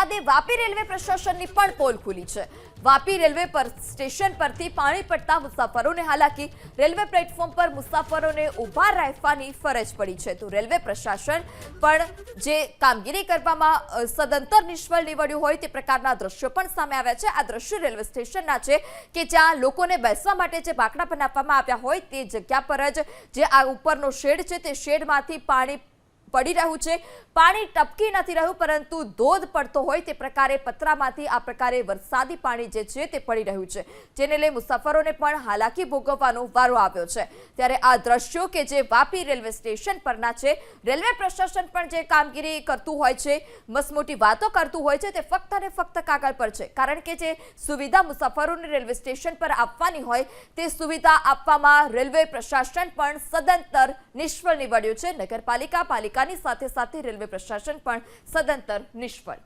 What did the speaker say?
વરસાદે વાપી રેલવે પ્રશાસનની પણ પોલ ખુલી છે. વાપી રેલવે પર, સ્ટેશન પરથી પાણી પડતા મુસાફરોને હાલાકી, રેલવે પ્લેટફોર્મ પર મુસાફરોને ઊભા રહેવાની ફરજ પડી છે. તો રેલવે પ્રશાસન પણ જે કામગીરી કરવામાં સદંતર નિષ્ફળ નીવડ્યું હોય તે પ્રકારના દ્રશ્યો પણ સામે આવ્યા છે. આ દ્રશ્યો રેલવે સ્ટેશનના છે કે જ્યાં લોકોને બેસવા માટે જે બાકડા બનાવવામાં આવ્યા હોય તે જગ્યા પર જ જે આ ઉપરનો શેડ છે તે શેડમાંથી પાણી પડી રહ્યું છે. પાણી ટપકી નથી રહ્યું, પરંતુ ધોધ પડતો હોય તે પ્રકારે પતરામાંથી આ પ્રકારે વરસાદી પાણી જે છે તે પડી રહ્યું છે. જેને લઈ મુસાફરોને પણ હાલાકી ભોગવવાનો વારો આવ્યો છે. ત્યારે આ દ્રશ્યો કે જે વાપી રેલવે સ્ટેશન પરના છે, રેલવે પ્રશાસન પણ જે કામગીરી કરતું હોય છે, મસમોટી વાતો કરતું હોય છે, તે ફક્ત અને ફક્ત કાગળ પર છે. કારણ કે જે સુવિધા મુસાફરોને રેલવે સ્ટેશન પર આપવાની હોય, તે સુવિધા આપવામાં રેલવે પ્રશાસન પણ સદંતર નિષ્ફળ નીવડ્યું છે. નગરપાલિકા પાલિકાની સાથે સાથે રેલવે પ્રશાસન પણ સદંતર નિષ્ફળ.